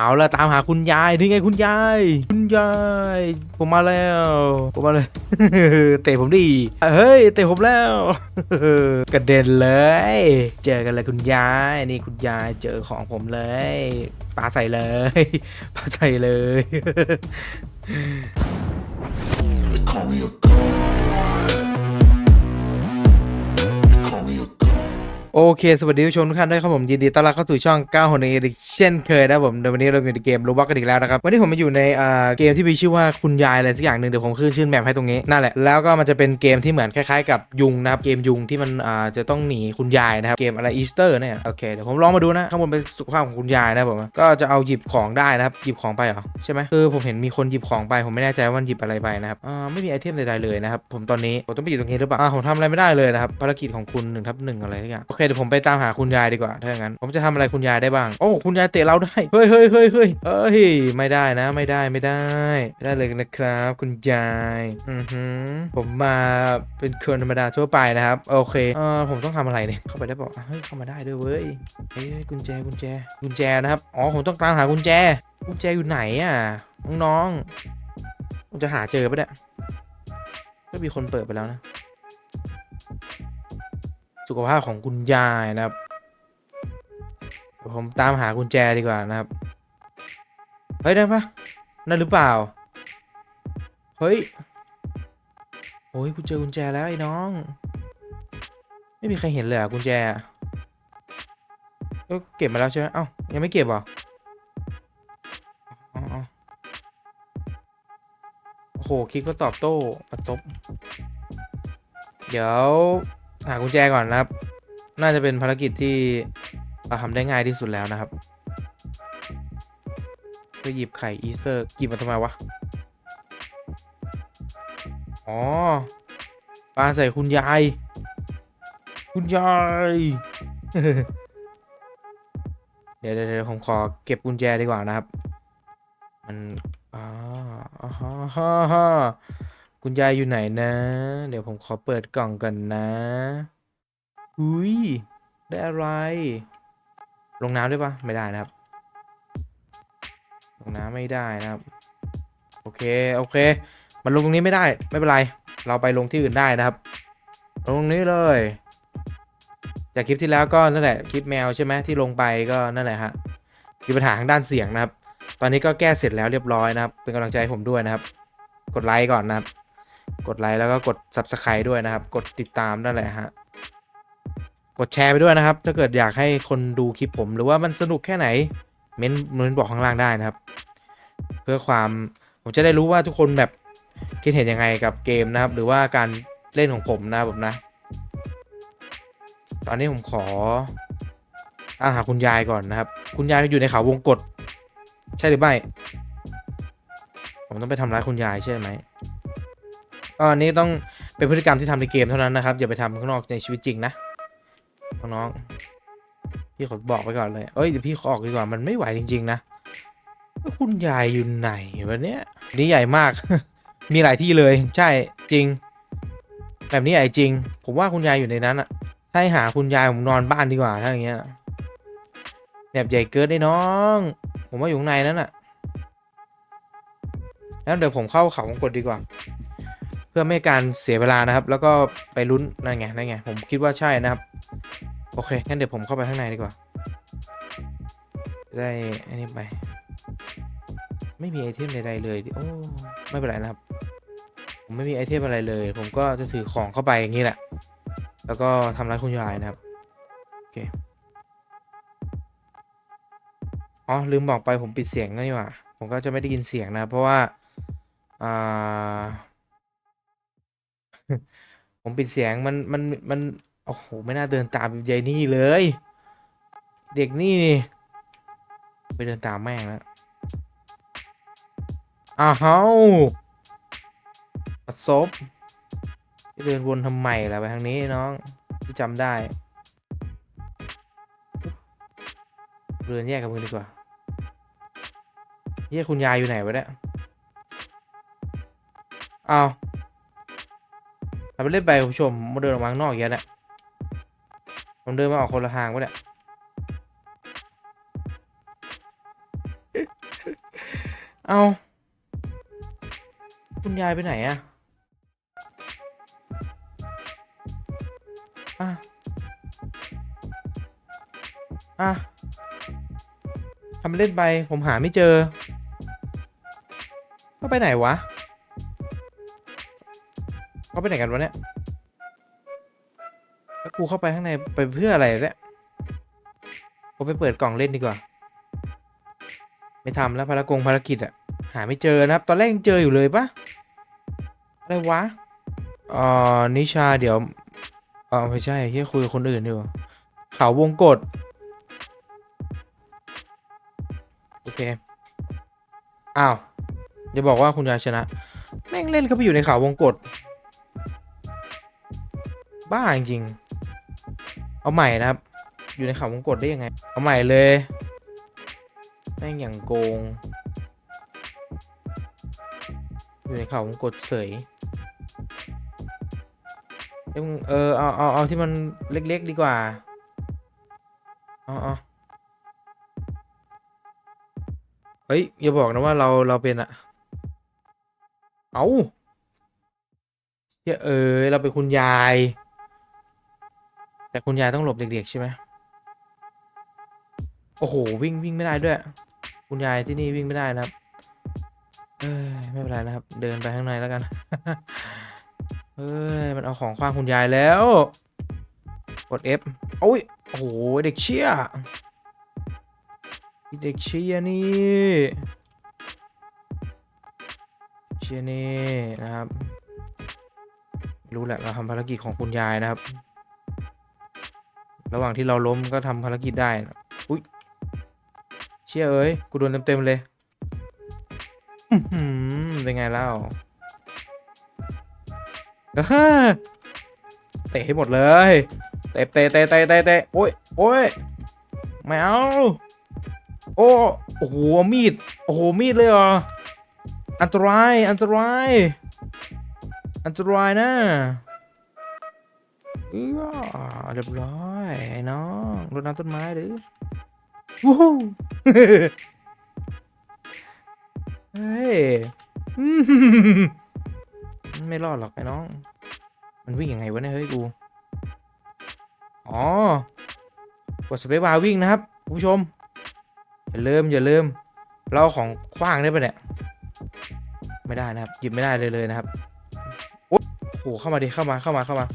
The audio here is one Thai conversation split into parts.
เอาละตามหาคุณยายนี่ไงคุณยาย คุณยาย ผมมาแล้ว ผมมาเลย เตะผมดิเฮ้ยเตะผมแล้วกระเด็นเลย เจอกันเลยคุณยายนี่คุณยายเจอของผมเลยปาใส่เลยปาใส่เลย call me a god. โอเค สวัสดีผู้ชมทุกท่านด้วยครับผมยินดีต้อนรับเข้าสู่ช่อง9คนในอีกเช่นเคยนะครับผมในวันนี้เราอยู่ในเกมรูบ็อกกันอีกแล้วนะครับวันนี้ผมมาอยู่ในเกมที่มีชื่อว่าคุณยายอะไรสักอย่างหนึ่งเดี๋ยวผมขึ้นชื่อแมปให้ตรงนี้นั่นแหละแล้วก็มันจะเป็นเกมที่เหมือนคล้ายๆกับยุงนะครับเกมยุงที่มันจะต้องหนีคุณยายนะครับเกมอะไรอีสเตอร์เนี่ยโอเคเดี๋ยวผมลองมาดูนะข้างบนเป็นสุขภาพของคุณยายนะครับผมก็จะเอาหยิบของได้นะครับหยิบของไปเหรอใช่ไหมคือผมเห็นมีคนหยิบของไปผมไม่แน่ใจว่าหยิบอะไรไปนะครับไม่มีไอเทมใดๆเลยนะครับผมตอนนี้ผมต้องไปอยู่ตรงนี้หรือเปล่าผมทำอะไรไม่ได้เลยนะครับภารกิจของคุณหนึ่งทับหนึ่งอะไรทุกอย่างโอเคเดี๋ยวผมไปตามหาคุณยายดีกว่าถ้าอย่างนั้นผมจะทำอะไรคุณยายได้บ้าง โอ้คุณยายเตะเราได้เฮ้ยเฮ้ยเฮ้ยเฮ้ยเอ้ยไม่ได้นะไม่ได้ไม่ได้ไม่ได้เลยนะครับ คุณยายอือหือผมมาเป็นคนธรรมดาทั่วไปนะครับโอเคเออผมต้องทำอะไรเนี่ยเข้าไปได้บอกเฮ้ยเข้ามาได้ด้วยเว้ยเฮ้ยกุญแจกุญแจกุญแจนะครับอ๋อผมต้องตามหากุญแจกุญแจอยู่ไหนอะน้องๆผมจะหาเจอปะเนี่ยก็มีคนเปิดไปแล้วนะ สุขภาพของคุณยายนะครับ ผมตามหากุญแจดีกว่านะครับ เฮ้ยได้ปะนั่นหรือเปล่า เฮ้ยโอ้ยกูเจอกุญแจแล้วไอ้น้อง ไม่มีใครเห็นเลยอะกุญแจก็เก็บมาแล้วใช่ไหมเอ้ายังไม่เก็บเหรอโอ้โหคลิกก็ตอบโต้ประตบเดี๋ยว หากุญแจก่อนนะครับ น่าจะเป็นภารกิจที่เราทำได้ง่ายที่สุดแล้วนะครับก็หยิบไข่อีสเตอร์หยิบมาทำไมวะ อ๋อปลาใส่คุณยาย คุณยาย เดี๋ยวเดี๋ยวผมขอเก็บกุญแจดีกว่านะครับ มัน อ๋ออ๋อฮ่าฮ่าฮ่า คุณยายอยู่ไหนนะ เดี๋ยวผมขอเปิดกล่องกันนะอุ้ยได้อะไร ลงน้ำได้ปะไม่ได้นะครับ ลงน้ำไม่ได้นะครับ โอเค โอเค มันลงตรงนี้ไม่ได้ ไม่เป็นไร เราไปลงที่อื่นได้นะครับลงตรงนี้เลย จากคลิปที่แล้วก็นั่นแหละ คลิปแมวใช่ไหมที่ลงไปก็นั่นแหละฮะ มีปัญหาทางด้านเสียงนะครับ ตอนนี้ก็แก้เสร็จแล้วเรียบร้อยนะครับ เป็นกำลังใจให้ผมด้วยนะครับ กดไลค์ก่อนนะครับ กดไลค์แล้วก็กด subscribe ด้วยนะครับ กดติดตามนั่นแหละฮะ กดแชร์ไปด้วยนะครับ ถ้าเกิดอยากให้คนดูคลิปผมหรือว่ามันสนุกแค่ไหน เม้นเม้นบอกข้างล่างได้นะครับ เพื่อความผมจะได้รู้ว่าทุกคนแบบคิดเห็นยังไงกับเกมนะครับ หรือว่าการเล่นของผมนะครับผมนะ ตอนนี้ผมขอตามหาคุณยายก่อนนะครับ คุณยายอยู่ในเขาวงกฏใช่หรือไม่ ผมต้องไปทำร้ายคุณยายใช่ไหม ก็อันนี้ต้องเป็นพฤติกรรมที่ทำในเกมเท่านั้นนะครับ อย่าไปทำข้างนอกในชีวิตจริงนะน้องๆพี่ขอบอกไปก่อนเลย เอ้ยเดี๋ยวพี่ขอออกดีกว่ามันไม่ไหวจริง ๆ นะ คุณยายอยู่ไหนวะเนี้ยนี่ใหญ่มาก มีหลายที่เลยใช่จริง แบบนี้ใหญ่จริง ผมว่าคุณยายอยู่ในนั้นอะถ้าให้หาคุณยายผมนอนบ้านดีกว่าถ้าอย่างเงี้ยแบบใหญ่เกินได้น้อง ผมว่าอยู่ข้างในนั้นอะแล้วเดี๋ยวผมเข้าเขาวงกดดีกว่า เพื่อไม่ให้การเสียเวลานะครับ แล้วก็ไปลุ้นนั่นไงนั่นไงผมคิดว่าใช่นะครับ โอเคงั้นเดี๋ยวผมเข้าไปข้างในดีกว่า ได้อันนี้ไป ไม่มีไอเทมใดๆเลยโอ้ไม่เป็นไรนะครับ ผมไม่มีไอเทมอะไรเลย ผมก็จะถือของเข้าไปอย่างนี้แหละ แล้วก็ทำร้ายคุณยายนะครับโอเคอ๋อลืมบอกไปผมปิดเสียงนี่หว่าผมก็จะไม่ได้ยินเสียงนะ เพราะว่าอ่า ผมปิดเสียงมันมันมันโอ้โหไม่น่าเดินตามยายนี่เลย เด็กนี่นี่ไปเดินตามแม่งแล้วอ้าวเฮ้าปัดซบเดินวนทำไมล่ะไปทางนี้น้องที่จำได้ เดินแยกกับมึงดีกว่าเยี่ยคุณยายอยู่ไหนวะเนี่ยอ้าว ทำไปเล่นไปคุณผู้ชมมาเดินออกมาข้างนอกอย่างเงี้ยแหละผมเดินมาออกคนละทางวะเนี่ยเอาคุณยายไปไหนอะอะอะทำเล่นไปผมหาไม่เจอเขาไปไหนวะ เขาไปไหนกันวะเนี่ย แล้วกูเข้าไปข้างในไปเพื่ออะไรเนี่ยผมไปเปิดกล่องเล่นดีกว่า ไม่ทำแล้วภารกงภารกิจอะหาไม่เจอนะครับ ตอนแรกยังเจออยู่เลยปะอะไรวะอ่อนิชาเดี๋ยวเออไม่ใช่เฮียคุยกับคนอื่นอยู่เขาววงกฏโอเค อ้าวอย่าบอกว่าคุณยายชนะ แม่งเล่นเข้าไปอยู่ในเขาวงกฏ บ้าจริง เอาใหม่นะครับ อยู่ในเขาวงกฏได้ยังไง เอาใหม่เลยแม่งอย่างโกง อยู่ในเขาวงกฏเสยเอ้ยมึงเออเอาเอาเอาที่มันเล็กๆดีกว่าเอาเอาเฮ้ยอย่าบอกนะว่าเราเราเป็นอะเอาเหี้ยเออเราเป็นคุณยาย แต่คุณยายต้องหลบเด็กๆใช่ไหมโอ้โหวิ่งวิ่งไม่ได้ด้วย คุณยายที่นี่วิ่งไม่ได้นะครับเอ้ยไม่เป็นไรนะครับ เดินไปข้างในแล้วกันเอ้ยมันเอาของขว้างคุณยายแล้วกด F โอ้ยโอ้โหเด็กเชี่ยเด็กเชี่ยนี่เชี่ยนี่นะครับ รู้แหละเราทำภารกิจของคุณยายนะครับ ระหว่างที่เราล้มก็ทำภารกิจได้นะอุ้ยเชี่ยเอ้ยกูโดนเต็มๆเลยอื้อหือเป็นไงเล่าเตะให้หมดเลยเตะเตะเตะเตะเตะเตะโอ้ยโอ้ยไม่เอาโอ้โอ้โหมีดโอ้โหมีดเลยเหรออันตรายอันตรายอันตรายนะเอ้ยเรียบร้อย ไอ้น้องรดน้ำต้นไม้หรือวู้ฮู้เฮ้ยอืมไม่รอดหรอกไอ้น้อง มันวิ่งยังไงวะเนี่ยเฮ้ยกูอ๋อกดสเปซบาร์วิ่งนะครับคุณผู้ชม อย่าลืมอย่าลืมเราเอาของขว้างได้ปะเนี่ยไม่ได้นะครับหยิบไม่ได้เลยเลยนะครับโอ้โหเข้ามาดิเข้ามาเข้ามาเข้ามา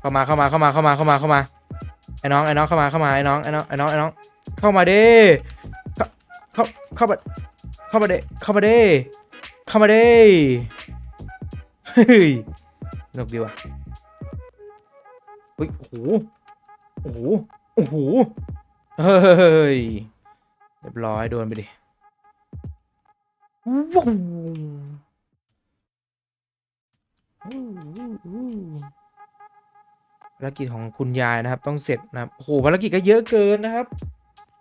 เข้ามาเข้ามาเข้ามาเข้ามาเข้ามาเข้ามา ไอ้น้องไอ้น้องเข้ามาเข้ามาไอ้น้องไอ้น้องไอ้น้องไอ้น้องเข้ามาดิเข้าเข้าเข้ามาเข้ามาเดเข้ามาเดเข้ามาเดเฮ้ยสนุกดีว่ะเฮ้ยโอ้โหโอ้โหโอ้โหเฮ้ยเรียบร้อยโดนไปดิว้าว ภารกิจของคุณยายนะครับ ต้องเสร็จนะครับโอ้โหภารกิจก็เยอะเกินนะครับ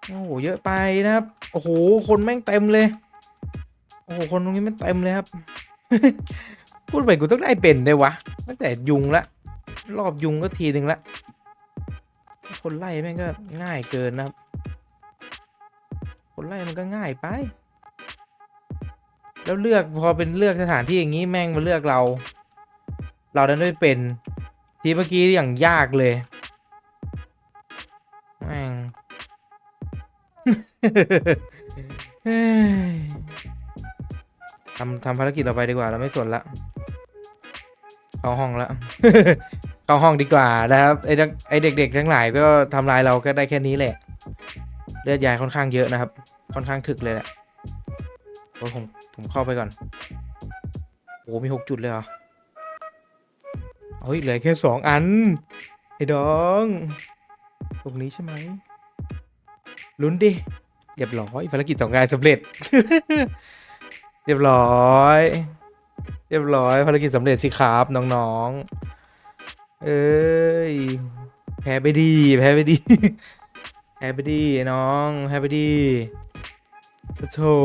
โอ้โหเยอะไปนะครับโอ้โหคนแม่งเต็มเลยโอ้โหคนตรงนี้มันเต็มเลยครับ พูดไปกูต้องได้เป็นได้วะตั้งแต่ยุงละรอบยุงก็ทีหนึ่งละคนไล่แม่งก็ง่ายเกินนะครับ คนไล่มันก็ง่ายไป แล้วเลือกพอเป็นเลือกสถานที่อย่างนี้แม่งมาเลือกเรา เราดันไม่เป็น ทีเมื่อกี้อย่างยากเลยแม่งทำทำภารกิจเราไปดีกว่าเราไม่สนละเข้าห้องละ เข้าห้องดีกว่านะครับไอ้ไอเด็ก ๆ ทั้งหลายก็ทำลายเราก็ได้แค่นี้แหละ เลือดยายค่อนข้างเยอะนะครับ ค่อนข้างถึกเลยแหละโอ้ผมผมเข้าไปก่อนโอ้มีหกจุดเลยเหรอ เฮ้ยเหลือแค่สองอัน ไอ้ดอง ตรงนี้ใช่ไหมลุ้นดิเรียบร้อยภารกิจสองงานสำเร็จ เรียบร้อย เรียบร้อยภารกิจสำเร็จสิครับน้องๆ เอ้ยแพ้ไปดีแพ้ไปดีแพ้ไปดีน้องแพ้ไปดีโธ่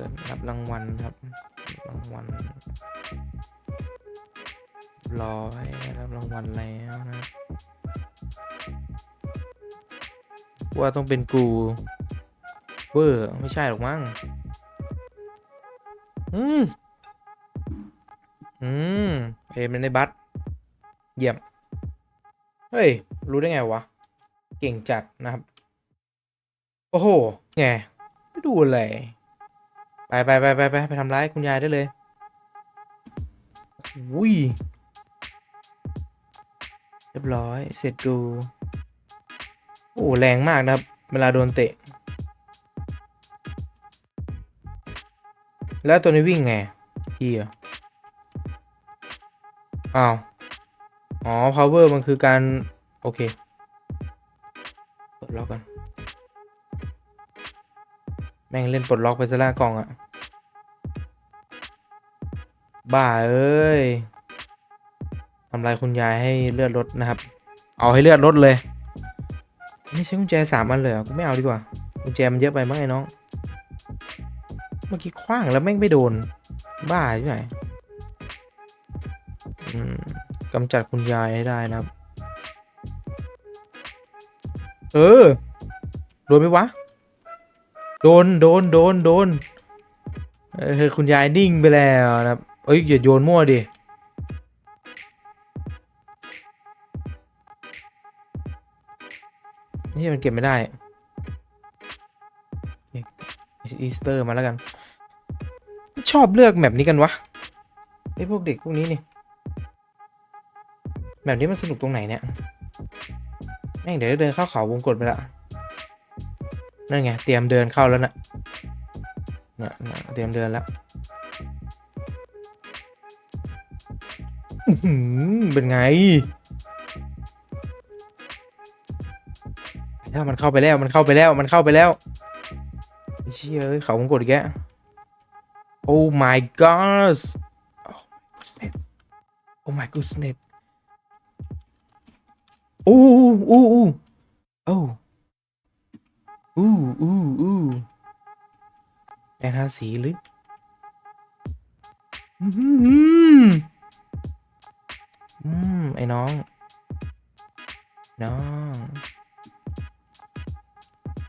เปิดรับรางวัลครับรางวัลรอยได้รับรางวัลแล้วนะว่าต้องเป็นกูเวอร์ไม่ใช่หรอกมั้งอืมอืมเอ็มในบัสเยี่ยม เฮ้ย รู้ได้ไงวะ เก่งจัดนะครับ โอ้โห ไง ไม่ดูเลย ไปไปไปไปไปไปทำร้ายคุณยายได้เลยอุ้ยเรียบร้อยเสร็จกูโอ้แรงมากนะครับ เวลาโดนเตะ แล้วตัวนี้วิ่งไงพี่อะอ้าว อ๋อ power มันคือการ โอเคเปลดล็อกกัน แม่งเล่นปลดล็อกไปซะละกล่องอะบ้าเอ้ยทำลายคุณยายให้เลือดลดนะครับ เอาให้เลือดลดเลยนี่ใช้กุญแจสามอันเลยกูไม่เอาดีกว่ากุญแจมันเยอะไปมั้งไอ้น้อง เมื่อกี้คว้างแล้วแม่งไม่โดน บ้าใช่ไหมกำจัดคุณยายให้ได้นะครับ เออ โดนไหมวะ โดนโดนโดนโดนเออคุณยายนิ่งไปแล้วนะครับเอ้ยอย่าโยนมั่วดินี่มันเก็บไม่ได้อีสเตอร์มาแล้วกัน ชอบเลือกแบบนี้กันวะไอ้พวกเด็กพวกนี้นี่แบบนี้มันสนุกตรงไหนเนี่ยแม่งเดี๋ยวเดินเข้าเขาวงกดไปละ นั่นไงเตรียมเดินเข้าแล้วนะน่ะนะเตรียมเดินแล้วเป็นไงแล้วมันเข้าไปแล้วมันเข้าไปแล้วมันเข้าไปแล้วเชี่ยเอ้ยเขาวงกดแก Oh my god Oh my goodness Oh my goodness อู้อู้อู้โอ้ อู้อู้อู้แปลงทาสีหรืออืมอืมไอ้น้อง น้อง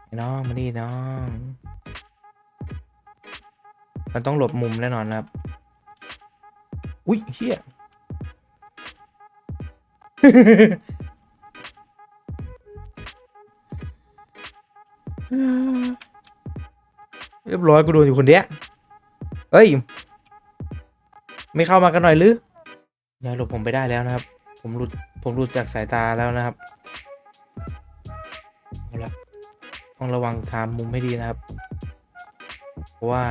ไอ้น้องมาดิน้อง มันต้องหลบมุมแน่นอนครับ อุ้ยเฮีย เรียบร้อยกูโดนอยู่คนเดียวเอ้ย ไม่เข้ามากันหน่อยหรือย่าหลบผมไปได้แล้วนะครับ ผมหลุดผมหลุดจากสายตาแล้วนะครับเอาละต้องระวังทามมุมให้ดีนะครับ เพราะว่า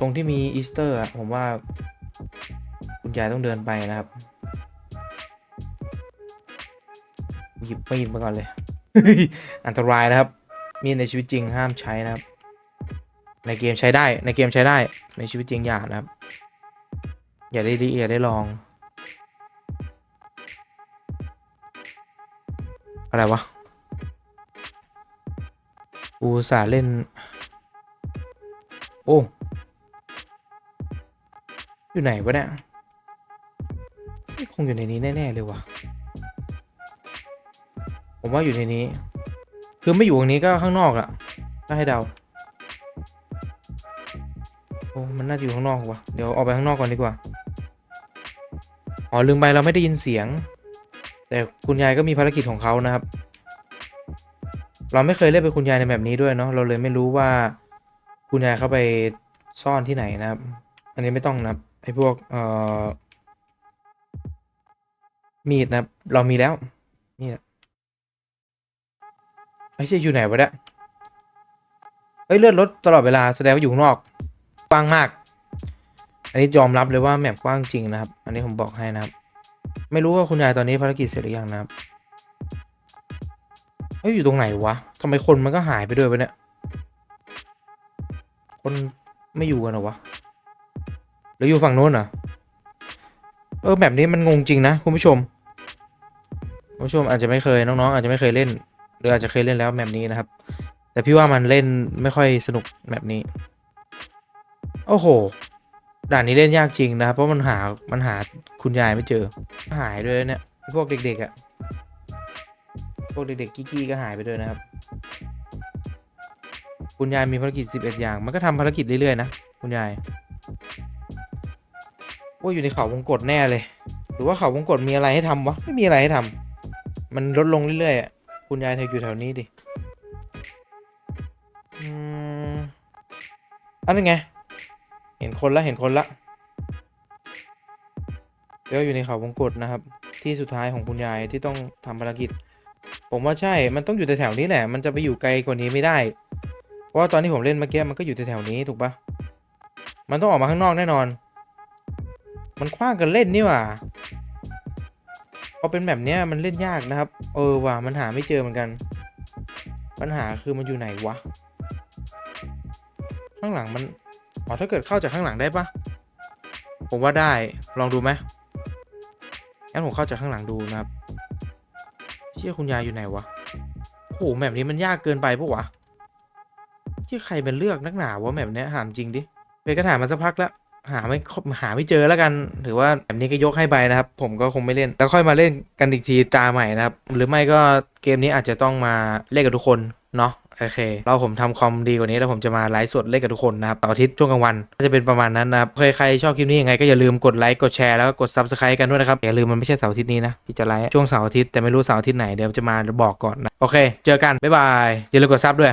ตรงที่มีอีสเตอร์อะผมว่า คุณยายต้องเดินไปนะครับหยิบมีดมาก่อนเลย อันตรายนะครับ มีในชีวิตจริงห้ามใช้นะครับ ในเกมใช้ได้ ในเกมใช้ได้ ในชีวิตจริงอย่านะครับ อย่าได้ดีอย่าได้ลอง อะไรวะกูอุสาเล่น โอ้ อยู่ไหนวะเนี่ยคงอยู่ในนี้แน่ ๆ เลยวะผมว่าอยู่ในนี้ คือไม่อยู่ตรงนี้ก็ข้างนอกอะถ้าให้เดาโอ้มันน่าจะอยู่ข้างนอกว่ะเดี๋ยวออกไปข้างนอกก่อนดีกว่าอ๋อลืมไปเราไม่ได้ยินเสียง แต่คุณยายก็มีภารกิจของเขานะครับ เราไม่เคยเล่นเป็นคุณยายในแบบนี้ด้วยเนาะเราเลยไม่รู้ว่าคุณยายเข้าไปซ่อนที่ไหนนะครับ อันนี้ไม่ต้องนะไอ้พวกเอ่อมีดนะเรามีแล้วนี่แหละ ไอ้เชี่ยอยู่ไหนวะเนี่ยเฮ้ยเลือดลดตลอดเวลาแสดงว่าอยู่ข้างนอกกว้างมาก อันนี้ยอมรับเลยว่าแมปกว้างจริงนะครับ อันนี้ผมบอกให้นะครับ ไม่รู้ว่าคุณยายตอนนี้ภารกิจเสร็จหรือยังนะครับเฮ้ยอยู่ตรงไหนวะทำไมคนมันก็หายไปด้วยวะเนี่ย คนไม่อยู่กันหรอวะหรืออยู่ฝั่งโน้นเหรอเออแบบนี้มันงงจริงนะคุณผู้ชม คุณผู้ชมอาจจะไม่เคยน้องๆอาจจะไม่เคยเล่น รืออาจจะเคยเล่นแล้วแบบนี้นะครับ แต่พี่ว่ามันเล่นไม่ค่อยสนุกแบบนี้ โอ้โห ด่านนี้เล่นยากจริงนะครับ เพราะมันหา มันหาคุณยายไม่เจอ หายด้วยเนี่ย พวกเด็กๆอะ่ะ พวกเด็กๆกี้ๆก็หายไปด้วยนะครับ คุณยายมีภารกิจ 11 อย่าง มันก็ทำภารกิจเรื่อยๆนะ คุณยายว่าอยู่ในเขาวงกตแน่เลย หรือว่าเขาวงกตมีอะไรให้ทำวะ ไม่มีอะไรให้ทำ มันลดลงเรื่อยๆอะ คุณยายเธออยู่แถวนี้ดิอืมอันนั้นไง เห็นคนละเห็นคนละเดี๋ยวอยู่ในเขาวงกตนะครับ ที่สุดท้ายของคุณยายที่ต้องทำภารกิจ ผมว่าใช่ มันต้องอยู่แถวๆนี้แหละ มันจะไปอยู่ไกลกว่านี้ไม่ได้ เพราะว่าตอนที่ผมเล่นเมื่อกี้มันก็อยู่แถวๆนี้ถูกปะมันต้องออกมาข้างนอกแน่นอน มันคว้างกันเล่นนี่หว่า อเป็นแบบเนี้ยมันเล่นยากนะครับ เออว่ะมันหาไม่เจอเหมือนกัน ปัญหาคือมันอยู่ไหนวะ ข้างหลังมันอ๋อถ้าเกิดเข้าจากข้างหลังได้ปะผมว่าได้ลองดูไหมงั้นผมเข้าจากข้างหลังดูนะครับ เชื่อคุณยายอยู่ไหนวะโอ้โหแบบนี้มันยากเกินไปปะวะเชื่อใครเป็นเลือกนักหนาวะแบบเนี้ยถามจริงดิเปก็ถามมาสักพักแล้ว หาไม่หาไม่เจอแล้วกัน ถือว่าแบบนี้ก็ยกให้ไปนะครับ ผมก็คงไม่เล่น แล้วค่อยมาเล่นกันอีกทีตาใหม่นะครับ หรือไม่ก็เกมนี้อาจจะต้องมาเล่นกับทุกคนเนาะโอเคเราผมทำคอมดีกว่านี้แล้วผมจะมาไลฟ์สดเล่นกับทุกคนนะครับเสาร์อาทิตย์ช่วงกลางวันก็จะเป็นประมาณนั้นนะครับใครใครชอบคลิปนี้ยังไงก็อย่าลืมกดไลค์กดแชร์แล้วก็กด subscribe กันด้วยนะครับอย่าลืมมันไม่ใช่เสาร์อาทิตย์นี้นะที่จะไลฟ์ช่วงเสาร์อาทิตย์แต่ไม่รู้เสาร์อาทิตย์ไหนเดี๋ยวจะมาบอกก่อนนะโอเค เจอกันบ๊ายบายอย่าลืมกดซับด้วย